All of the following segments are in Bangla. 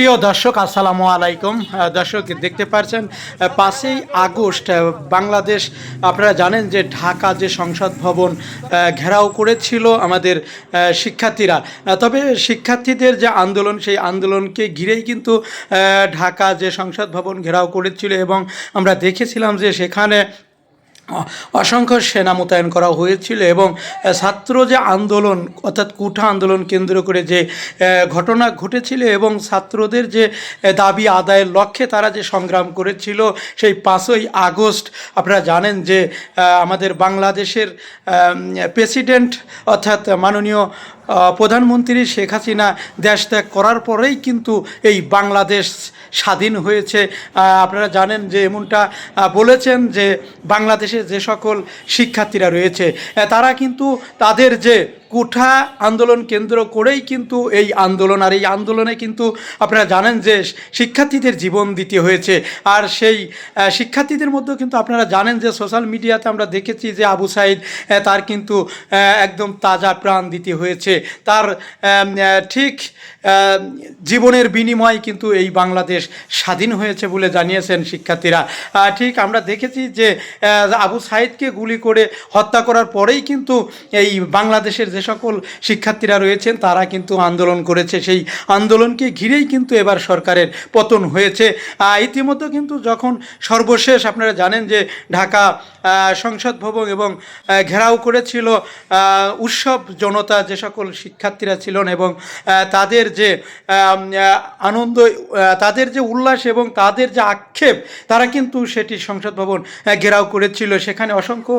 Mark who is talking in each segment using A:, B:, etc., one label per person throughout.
A: প্রিয় দর্শক, আসসালামু আলাইকুম। দর্শক, দেখতে পাচ্ছেন পাঁচই আগস্ট বাংলাদেশ, আপনারা জানেন যে ঢাকা যে সংসদ ভবন ঘেরাও করেছিল আমাদের শিক্ষার্থীরা। তবে শিক্ষার্থীদের যে আন্দোলন, সেই আন্দোলনকে ঘিরেই কিন্তু ঢাকা যে সংসদ ভবন ঘেরাও করেছিল এবং আমরা দেখেছিলাম যে সেখানে অসংখ্য সেনা মোতায়েন করা হয়েছিল এবং ছাত্র যে আন্দোলন, অর্থাৎ কুঠা আন্দোলন কেন্দ্র করে যে ঘটনা ঘটেছিল এবং ছাত্রদের যে দাবি আদায়ের লক্ষ্যে তারা যে সংগ্রাম করেছিল সেই পাঁচই আগস্ট, আপনারা জানেন যে আমাদের বাংলাদেশের প্রেসিডেন্ট, অর্থাৎ মাননীয় প্রধানমন্ত্রী শেখ হাসিনা দেশ ত্যাগ করার পরেই কিন্তু এই বাংলাদেশ স্বাধীন হয়েছে। আপনারা জানেন যে এমনটা বলেছেন যে বাংলাদেশে যে সকল শিক্ষার্থীরা রয়েছে তারা কিন্তু তাদের যে কুঠা আন্দোলন কেন্দ্র করেই কিন্তু এই আন্দোলন, আর এই আন্দোলনে কিন্তু আপনারা জানেন যে শিক্ষার্থীদের জীবন দিতে হয়েছে। আর সেই শিক্ষার্থীদের মধ্যেও কিন্তু আপনারা জানেন যে সোশ্যাল মিডিয়াতে আমরা দেখেছি যে আবু সাইদ তার কিন্তু একদম তাজা প্রাণ দিতে হয়েছে। তার ঠিক জীবনের বিনিময়ে কিন্তু এই বাংলাদেশ স্বাধীন হয়েছে বলে জানিয়েছেন শিক্ষার্থীরা। ঠিক আমরা দেখেছি যে আবু সাইদকে গুলি করে হত্যা করার পরেই কিন্তু এই বাংলাদেশের যে সকল শিক্ষার্থীরা রয়েছেন, তারা কিন্তু আন্দোলন করেছে। সেই আন্দোলনকে ঘিরেই কিন্তু এবার সরকারের পতন হয়েছে। ইতিমধ্যে কিন্তু যখন সর্বশেষ আপনারা জানেন যে ঢাকা সংসদ ভবন এবং ঘেরাও করেছিল উৎসব জনতা যে সকল শিক্ষার্থীরা ছিলেন এবং তাদের যে আনন্দ তাদের যে উল্লাস এবং তাদের যে আক্ষেপ, তারা কিন্তু সেটি সংসদ ভবন ঘেরাও করেছিল। সেখানে অসংখ্য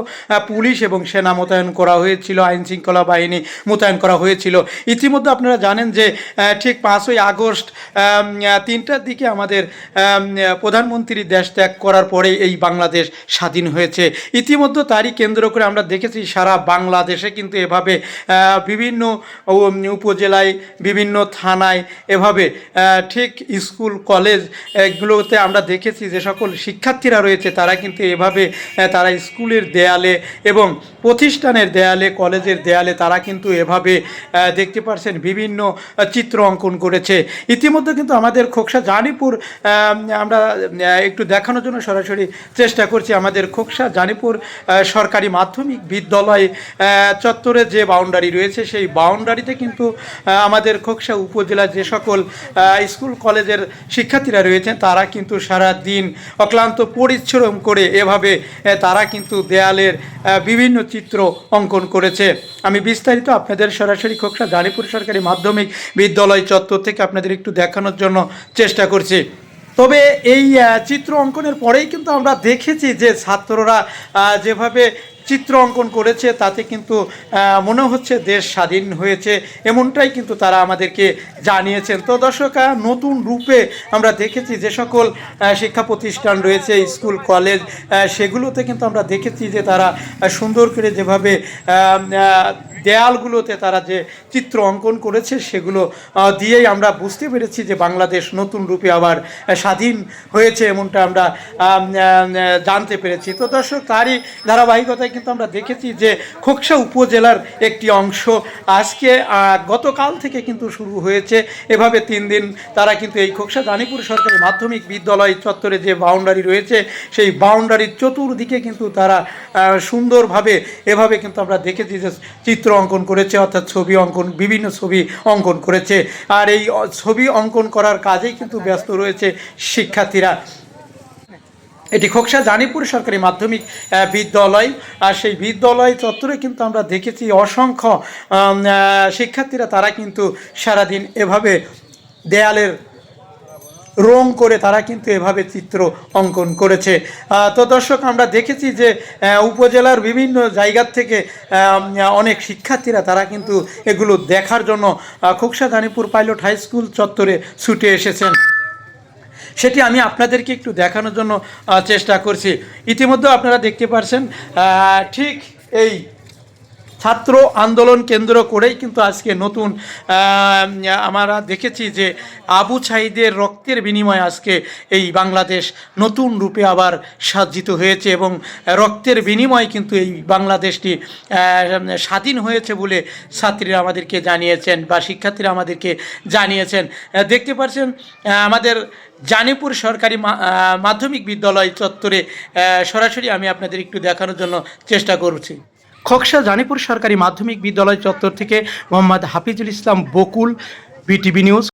A: পুলিশ এবং সেনা মোতায়েন করা হয়েছিল আইন শৃঙ্খলা বাহিনী মোতায়েন করা হয়েছিল। ইতিমধ্যে আপনারা জানেন যে ঠিক পাঁচই আগস্ট তিনটার দিকে আমাদের আম, প্রধানমন্ত্রী দেশ ত্যাগ করার পরে এই বাংলাদেশ স্বাধীন হয়েছে। ইতিমধ্যে তারই কেন্দ্র করে আমরা দেখেছি সারা বাংলাদেশে কিন্তু এভাবে বিভিন্ন উপজেলায় বিভিন্ন থানায় এভাবে ঠিক স্কুল কলেজ এগুলোতে আমরা দেখেছি যে সকল শিক্ষার্থীরা রয়েছে তারা কিন্তু এভাবে তারা স্কুলের দেয়ালে এবং প্রতিষ্ঠানের দেয়ালে কলেজের দেয়ালে তারা কিন্তু এভাবে দেখতে পারছেন বিভিন্ন চিত্র অঙ্কন করেছে। ইতিমধ্যে কিন্তু আমাদের খোকসা জানিপুর আমরা একটু দেখানোর জন্য সরাসরি চেষ্টা করছি। আমাদের খোকসা জানিপুর সরকারি মাধ্যমিক বিদ্যালয় চত্বরে যে বাউন্ডারি রয়েছে, সেই বাউন্ডারিতে কিন্তু আমাদের খোকসা উপজেলার যে সকল স্কুল, কলেজের শিক্ষার্থীরা রয়েছেন, তারা কিন্তু সারা দিন অক্লান্ত পরিশ্রম করে এভাবে তারা কিন্তু দেয়ালের বিভিন্ন চিত্র অঙ্কন করেছে। আমি বিস্তারিত আপনাদের সরাসরি খোকসা দানিপুর সরকারি মাধ্যমিক বিদ্যালয় চত্বর থেকে আপনাদের একটু দেখানোর জন্য চেষ্টা করছি। তবে এই চিত্র অঙ্কনের পরেই কিন্তু আমরা দেখেছি যে ছাত্ররা যেভাবে চিত্র অঙ্কন করেছে, তাতে কিন্তু মনে হচ্ছে দেশ স্বাধীন হয়েছে, এমনটাই কিন্তু তারা আমাদেরকে জানিয়েছেন। তো দর্শক নতুন রূপে আমরা দেখেছি যে সকল শিক্ষা প্রতিষ্ঠান রয়েছে, স্কুল, কলেজ সেগুলোতে কিন্তু আমরা দেখেছি যে তারা সুন্দর করে যেভাবে দেয়ালগুলোতে তারা যে চিত্র অঙ্কন করেছে, সেগুলো দিয়েই আমরা বুঝতে পেরেছি যে বাংলাদেশ নতুন রূপে আবার স্বাধীন হয়েছে, এমনটা আমরা জানতে পেরেছি। তো দর্শক, তারই ধারাবাহিকতায় কিন্তু আমরা দেখেছি যে খোকসা উপজেলার একটি অংশ। আজকে গতকাল থেকে কিন্তু শুরু হয়েছে। এভাবে তিন দিন তারা কিন্তু এই খোকসা জানিপুর সরকারি মাধ্যমিক বিদ্যালয় চত্বরে যে বাউন্ডারি রয়েছে, সেই বাউন্ডারির চতুর্দিকে কিন্তু তারা সুন্দরভাবে এভাবে কিন্তু আমরা দেখেছি যে চিত্র অঙ্কন করেছে, অর্থাৎ ছবি অঙ্কন, বিভিন্ন ছবি অঙ্কন করেছে। আর এই ছবি অঙ্কন করার কাজেই কিন্তু ব্যস্ত রয়েছে শিক্ষার্থীরা। এটি খোকসা জানিপুর সরকারি মাধ্যমিক বিদ্যালয়। আর সেই বিদ্যালয় চত্বরে কিন্তু আমরা দেখেছি অসংখ্য শিক্ষার্থীরা তারা কিন্তু সারাদিন এভাবে দেয়ালের রং করে তারা কিন্তু এভাবে চিত্র অঙ্কন করেছে। তো দর্শক, আমরা দেখেছি যে উপজেলার বিভিন্ন জায়গার থেকে অনেক শিক্ষার্থীরা তারা কিন্তু এগুলো দেখার জন্য Khoksa Danipur pilot high school চত্বরে ছুটে এসেছেন। সেটি আমি আপনাদেরকে একটু দেখানোর জন্য চেষ্টা করছি। ইতিমধ্যে আপনারা দেখতে পারছেন ঠিক এই ছাত্র আন্দোলন কেন্দ্র করেই কিন্তু আজকে নতুন আমরা দেখেছি যে আবু ছাইদের রক্তের বিনিময়ে আজকে এই বাংলাদেশ নতুন রূপে আবার সাজ্জিত হয়েছে এবং রক্তের বিনিময়ে কিন্তু এই বাংলাদেশটি স্বাধীন হয়েছে বলে ছাত্রীরা আমাদেরকে জানিয়েছেন বা শিক্ষার্থীরা আমাদেরকে জানিয়েছেন। দেখতে পাচ্ছেন আমাদের জানিপুর সরকারি মাধ্যমিক বিদ্যালয় চত্বরে সরাসরি আমি আপনাদের একটু দেখানোর জন্য চেষ্টা করছি। খোকসা জানিপুর সরকারি মাধ্যমিক বিদ্যালয় চত্বর থেকে মোহাম্মদ হাফিজুল ইসলাম বকুল বিটিভি নিউজ।